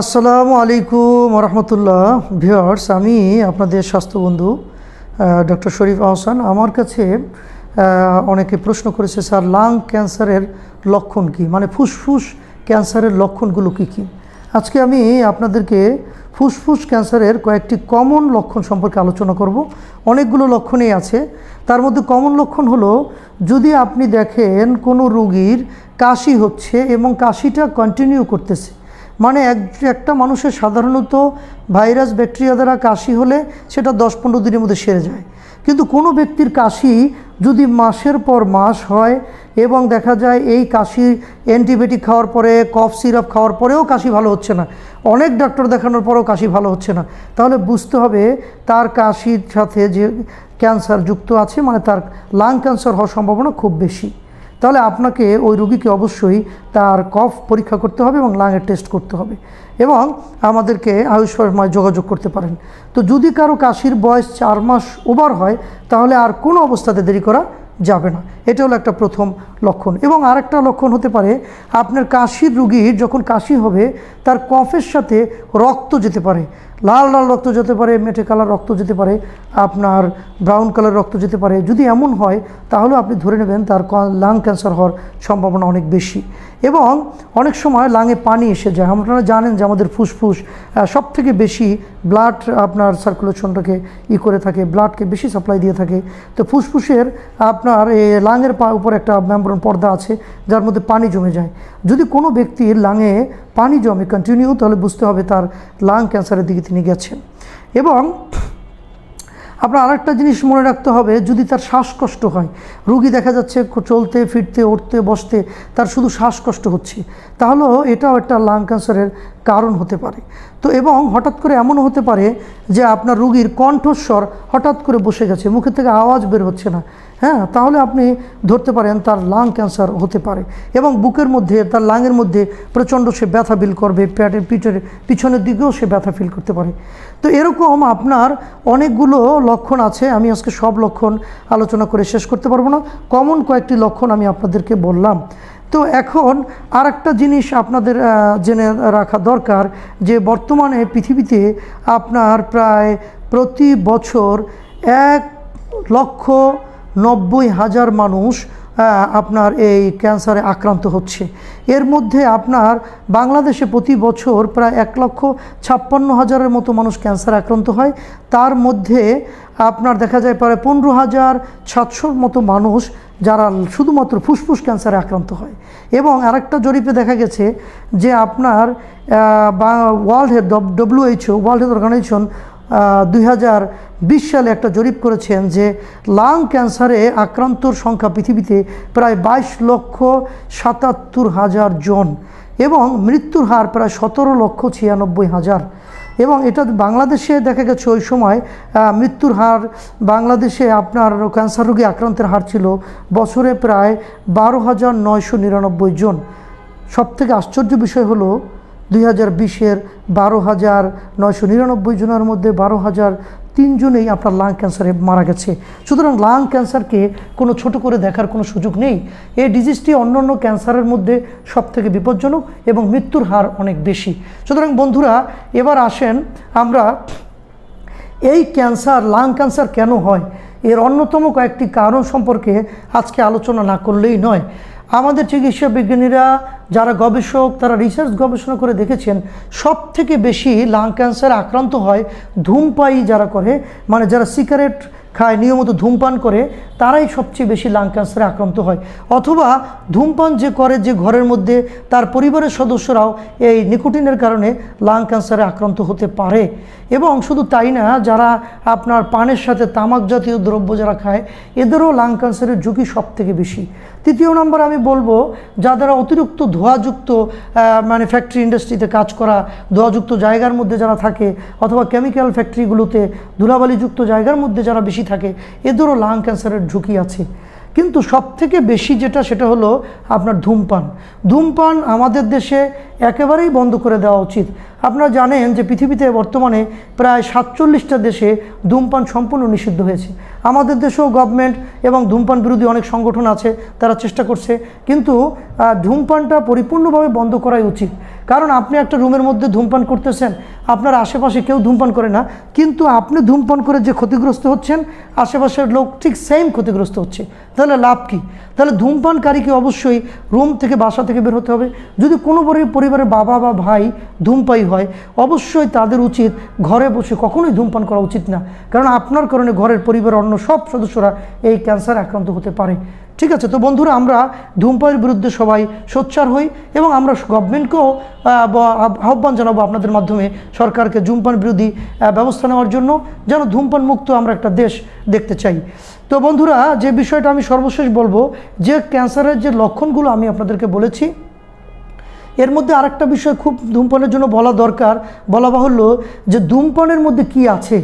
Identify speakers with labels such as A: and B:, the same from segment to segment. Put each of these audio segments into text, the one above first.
A: আসসালামু আলাইকুম রহমতুল্লাহ ভিওয়ার্স আমি আপনাদের স্বাস্থ্যবন্ধু ডক্টর শরীফ আহসান। আমার কাছে অনেকে প্রশ্ন করেছে, স্যার লাং ক্যান্সারের লক্ষণ কি? মানে ফুসফুস ক্যান্সারের লক্ষণগুলো কি কি? আজকে আমি আপনাদেরকে ফুসফুস ক্যান্সারের কয়েকটি কমন লক্ষণ সম্পর্কে আলোচনা করব। অনেকগুলো লক্ষণই আছে। তার মধ্যে কমন লক্ষণ হলো, যদি আপনি দেখেন কোনো রোগীর কাশি হচ্ছে এবং কাশিটা কন্টিনিউ করতেছে মানে এক একটা মানুষের সাধারণত ভাইরাস ব্যাকটেরিয়া দ্বারা কাশি হলে সেটা দশ পনেরো দিনের মধ্যে সেরে যায়। কিন্তু কোনো ব্যক্তির কাশি যদি মাসের পর মাস হয় এবং দেখা যায় এই কাশি অ্যান্টিবায়োটিক খাওয়ার পরে, কফ সিরাপ খাওয়ার পরেও কাশি ভালো হচ্ছে না, অনেক ডাক্তার দেখানোর পরেও কাশি ভালো হচ্ছে না, তাহলে বুঝতে হবে তার কাশির সাথে যে ক্যান্সার যুক্ত আছে মানে তার লাং ক্যান্সার হওয়ার সম্ভাবনা খুব বেশি। তাহলে আপনাকে ওই রুগীকে অবশ্যই তার কফ পরীক্ষা করতে হবে এবং লাঙের টেস্ট করতে হবে এবং আমাদেরকে আয়ুষ যোগাযোগ করতে পারেন। তো যদি কারও কাশির বয়স চার মাস ওভার হয়, তাহলে আর কোনো অবস্থাতে দেরি করা যাবে না। এটা হলো একটা প্রথম লক্ষণ। এবং আরেকটা লক্ষণ হতে পারে, আপনার কাশির রুগীর যখন কাশি হবে, তার কফের সাথে রক্ত যেতে পারে। লাল লাল রক্ত যেতে পারে, মেটে কালার রক্ত যেতে পারে, আপনার ব্রাউন কালার রক্ত যেতে পারে। যদি এমন হয় তাহলে আপনি ধরে নেবেন তার লাং ক্যান্সার হওয়ার সম্ভাবনা অনেক বেশি। এবং অনেক সময় লাঙে পানি এসে যায়। আপনারা জানেন যে আমাদের ফুসফুস সব থেকে বেশি ব্লাড আপনার সার্কুলেশনটাকে ই করে থাকে ব্লাডকে বেশি সাপ্লাই দিয়ে থাকে। তো ফুসফুসের আপনার লাঙের পা উপর একটা মেম্বরন পর্দা আছে, যার মধ্যে পানি জমে যায়। যদি কোনো ব্যক্তির লাঙে পানি জমে কন্টিনিউ তাহলে বুঝতে হবে তার লাং ক্যান্সারের দিকে তিনি গেছেন। এবং আপনার আরেকটা জিনিস মনে রাখতে হবে, যদি তার শ্বাসকষ্ট হয়, রুগী দেখা যাচ্ছে চলতে, ফিরতে, উঠতে, বসতে, তার শুধু শ্বাসকষ্ট হচ্ছে। তাহলেও এটাও একটা লাং ক্যান্সারের কারণ হতে পারে। তো এবং হঠাৎ করে এমনও হতে পারে যে আপনার রুগীর কণ্ঠস্বর হঠাৎ করে বসে গেছে মুখে থেকে আওয়াজ বের হচ্ছে না। হ্যাঁ তাহলে আপনি ধরতে পারেন তার লাং ক্যান্সার হতে পারে এবং বুকের মধ্যে, তার লাংয়ের মধ্যে প্রচণ্ড সে ব্যথা ফিল করবে প্যাটের পিঠের পিছনের দিকেও সে ব্যথা ফিল করতে পারে। তো এরকম আপনার অনেকগুলো লক্ষণ আছে, আমি আজকে সব লক্ষণ আলোচনা করে শেষ করতে পারব না। কমন কয়েকটি লক্ষণ আমি আপনাদেরকে বললাম। তো এখন আর একটা জিনিস আপনাদের জেনে রাখা দরকার যে বর্তমানে পৃথিবীতে আপনার প্রায় প্রতি বছর এক লক্ষ নব্বই হাজার মানুষ আপনার এই ক্যান্সারে আক্রান্ত হচ্ছে। এর মধ্যে আপনার বাংলাদেশে প্রতি বছর প্রায় এক লক্ষ ছাপ্পান্ন হাজারের মতো মানুষ ক্যান্সার আক্রান্ত হয়। তার মধ্যে আপনার দেখা যায় প্রায় পনেরো হাজার সাতশোর মতো মানুষ যারা শুধুমাত্র ফুসফুস ক্যান্সারে আক্রান্ত হয়। এবং আরেকটা জরিপে দেখা গেছে যে আপনার world health WHO world health organization দুই হাজার বিশ সালে একটা জরিপ করেছেন যে লাং ক্যান্সারে আক্রান্তর সংখ্যা পৃথিবীতে প্রায় বাইশ লক্ষ সাতাত্তর হাজার জন এবং মৃত্যুর হার প্রায় সতেরো লক্ষ ছিয়ানব্বই হাজার। এবং এটা বাংলাদেশে দেখা গেছে ওই সময় মৃত্যুর হার, বাংলাদেশে আপনার ক্যান্সার রোগী আক্রান্তের হার ছিল বছরে প্রায় বারো হাজার নয়শো নিরানব্বই জন। সবথেকে আশ্চর্য বিষয় হলো দুই হাজার বিশের বারো হাজার নয়শো নিরানব্বই জনের মধ্যে বারো হাজার তিনজনেই আপনার লাং ক্যান্সারে মারা গেছে। সুতরাং লাং ক্যান্সারকে কোনো ছোট করে দেখার কোনো সুযোগ নেই। এই ডিজিজটি অন্য অন্য ক্যান্সারের মধ্যে সবথেকে বিপজ্জনক এবং মৃত্যুর হার অনেক বেশি। সুতরাং বন্ধুরা, এবার আসেন আমরা, এই ক্যান্সার লাং ক্যান্সার কেন হয়? এর অন্যতম কয়েকটি কারণ সম্পর্কে আজকে আলোচনা না করলেই নয়। আমাদের চিকিৎসা বিজ্ঞানীরা যারা গবেষক, তারা রিসার্চ গবেষণা করে দেখেছেন সব থেকে বেশি লাং ক্যান্সার আক্রান্ত হয় ধূমপাই যারা করে মানে যারা সিগারেট খায়, নিয়মিত ধূমপান করে, তারাই সবচেয়ে বেশি লাং ক্যান্সারে আক্রান্ত হয়। অথবা ধূমপান যে করে যে ঘরের মধ্যে, তার পরিবারের সদস্যরাও এই নিকোটিনের কারণে লাং ক্যান্সারে আক্রান্ত হতে পারে। এবং শুধু তাই না, যারা আপনার পানের সাথে তামাক জাতীয় দ্রব্য যারা খায়, এদেরও লাং ক্যান্সারের ঝুঁকি সব থেকে বেশি। তৃতীয় নম্বর আমি বলব, যারা অতিরিক্ত ধোঁয়াযুক্ত মানে ফ্যাক্টরি ইন্ডাস্ট্রিতে কাজ করা, ধোঁয়াযুক্ত জায়গার মধ্যে যারা থাকে, অথবা কেমিক্যাল ফ্যাক্টরিগুলোতে ধুলাবালিযুক্ত জায়গার মধ্যে যারা বেশি থাকে এদেরও লাং ক্যান্সারের ঝুঁকি আছে। কিন্তু সব থেকে বেশি যেটা, সেটা হলো আপনার ধূমপান। ধূমপান আমাদের দেশে একেবারেই বন্ধ করে দেওয়া উচিত। আপনারা জানেন যে পৃথিবীতে বর্তমানে প্রায় সাতচল্লিশটা দেশে ধূমপান সম্পূর্ণ নিষিদ্ধ হয়েছে। আমাদের দেশেও গভর্নমেন্ট এবং ধূমপান বিরোধী অনেক সংগঠন আছে, তারা চেষ্টা করছে। কিন্তু ধূমপানটা পরিপূর্ণভাবে বন্ধ করাই উচিত। কারণ আপনি একটা রুমের মধ্যে ধূমপান করতেছেন আপনার আশেপাশে কেউ ধূমপান করে না, কিন্তু আপনি ধূমপান করে যে ক্ষতিগ্রস্ত হচ্ছেন, আশেপাশের লোক ঠিক সেম ক্ষতিগ্রস্ত হচ্ছে। তাহলে লাভ কী? তাহলে ধূমপানকারীকে অবশ্যই রুম থেকে বাসা থেকে বের হতে হবে। যদি কোনো পরি- পরিবারের বাবা বা ভাই ধূমপাই হয়, অবশ্যই তাদের উচিত ঘরে বসে কখনোই ধূমপান করা উচিত না। কারণ আপনার কারণে ঘরের পরিবারের অন্য সব সদস্যরা এই ক্যান্সার আক্রান্ত হতে পারে। ঠিক আছে, তো বন্ধুরা, আমরা ধূমপানের বিরুদ্ধে সবাই সোচ্চার হই এবং আমরা গভর্নমেন্টকেও আহ্বান জানাব আপনাদের মাধ্যমে সরকারকে ধূমপান বিরোধী ব্যবস্থা নেওয়ার জন্য, যেন ধূমপান মুক্ত আমরা একটা দেশ দেখতে চাই। তো বন্ধুরা, যে বিষয়টা আমি সর্বশেষ বলব, যে ক্যান্সারের যে লক্ষণগুলো আমি আপনাদেরকে বলেছি, এর মধ্যে আরেকটা বিষয় খুব ধূমপানের জন্য বলা দরকার, বলা বাহুল্য যে ধূমপানের মধ্যে কি আছে?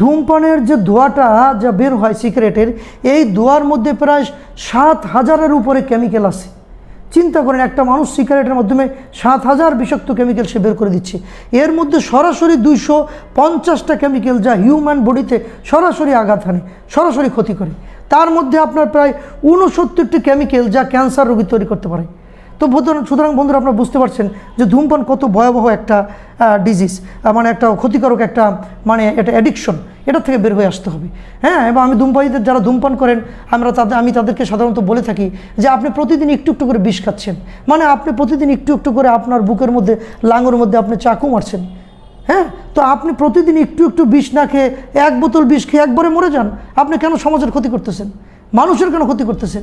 A: ধূমপানের যে ধোঁয়াটা যা বের হয় সিগারেটের, এই ধোঁয়ার মধ্যে প্রায় সাত হাজারের উপরে কেমিক্যাল আছে। চিন্তা করেন, একটা মানুষ সিগারেটের মাধ্যমে সাত হাজার বিষাক্ত কেমিক্যাল সে বের করে দিচ্ছে। এর মধ্যে সরাসরি দুইশো পঞ্চাশটা কেমিক্যাল যা হিউম্যান বডিতে সরাসরি আঘাত হানে, সরাসরি ক্ষতি করে। তার মধ্যে আপনার প্রায় ঊনসত্তরটি কেমিক্যাল যা ক্যান্সার রোগী তৈরি করতে পারে। তো সুতরাং- বন্ধুরা আপনারা বুঝতে পারছেন যে ধূমপান কত ভয়াবহ একটা ডিজিজ মানে একটা ক্ষতিকারক একটা মানে এটা অ্যাডিকশন এটা থেকে বের হয়ে আসতে হবে। হ্যাঁ এবং আমি ধূমপায়ীদের যারা ধূমপান করেন, আমরা তাদের আমি তাদেরকে সাধারণত বলে থাকি যে আপনি প্রতিদিন একটু একটু করে বিষ খাচ্ছেন। মানে আপনি প্রতিদিন একটু একটু করে আপনার বুকের মধ্যে, লাঙুর মধ্যে আপনি চাকু মারছেন। হ্যাঁ তো আপনি প্রতিদিন একটু একটু বিষ না খেয়ে এক বোতল বিষ খেয়ে একবারে মরে যান। আপনি কেন সমাজের ক্ষতি করতেছেন? মানুষের কেন ক্ষতি করতেছেন?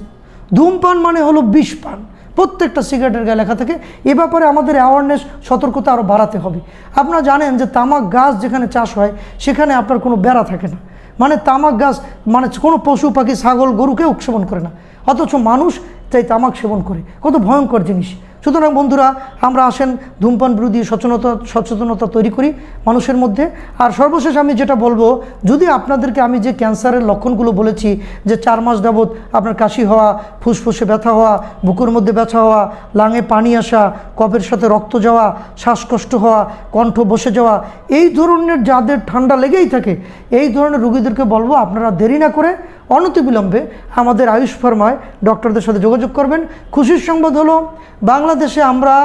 A: ধূমপান মানে হলো বিষ পান প্রত্যেকটা সিগারেটের গায়ে লেখা থাকে। এ ব্যাপারে আমাদের অ্যাওয়ারনেস সতর্কতা আরও বাড়াতে হবে। আপনারা জানেন যে তামাক গাছ যেখানে চাষ হয়, সেখানে আপনার কোনো বেড়া থাকে না। মানে তামাক গাছ মানে কোনো পশু, পাখি, ছাগল, গরুকেও সেবন করে না। অথচ মানুষ তাই তামাক সেবন করে। কত ভয়ঙ্কর জিনিস। সুতরাং বন্ধুরা, আমরা আসেন ধূমপান বিরোধী সচেতনতা সচেতনতা তৈরি করি মানুষের মধ্যে। আর সর্বশেষ আমি যেটা বলব, যদি আপনাদেরকে আমি যে ক্যান্সারের লক্ষণগুলো বলেছি, যে চার মাস যাবৎ আপনার কাশি হওয়া, ফুসফুসে ব্যথা হওয়া, বুকুর মধ্যে ব্যথা হওয়া, লাঙে পানি আসা, কফের সাথে রক্ত যাওয়া, শ্বাসকষ্ট হওয়া, কণ্ঠ বসে যাওয়া, এই ধরনের যাদের ঠান্ডা লেগেই থাকে, এই ধরনের রুগীদেরকে বলব আপনারা দেরি না করে অনতিবিলম্বে আমাদের আয়ুষ ফার্মায় ডক্টরদের সাথে যোগাযোগ করবেন। খুশির সংবাদ হলো, বাংলাদেশে আমরা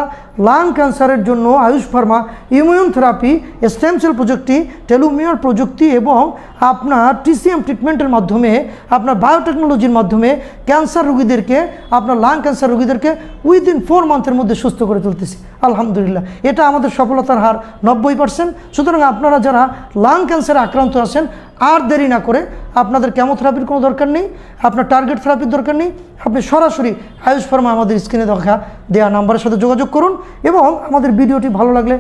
A: লাং ক্যান্সারের জন্য Ayush pharma immune therapy stem cell প্রযুক্তি টেলুমিয়ার প্রযুক্তি এবং আপনার টিসিএম ট্রিটমেন্টের মাধ্যমে, আপনার বায়োটেকনোলজির মাধ্যমে ক্যান্সার রোগীদেরকে, আপনার লাং ক্যান্সার রোগীদেরকে উইদিন ফোর মান্থের মধ্যে সুস্থ করে তুলতেছি। আলহামদুলিল্লাহ, এটা আমাদের সফলতার হার নব্বই পার্সেন্ট সুতরাং আপনারা যারা লাং ক্যান্সারে আক্রান্ত আছেন আর দেরি না করে আপনাদের কেমোথেরাপির কোনো দরকার নেই, আপনার টার্গেট থেরাপির দরকার নেই, আপনি সরাসরি আয়ুষ ফার্মা আমাদের স্ক্রিনে দেখা দেওয়া নাম্বারের সাথে যোগাযোগ করুন এবং আমাদের ভিডিওটি ভালো লাগলে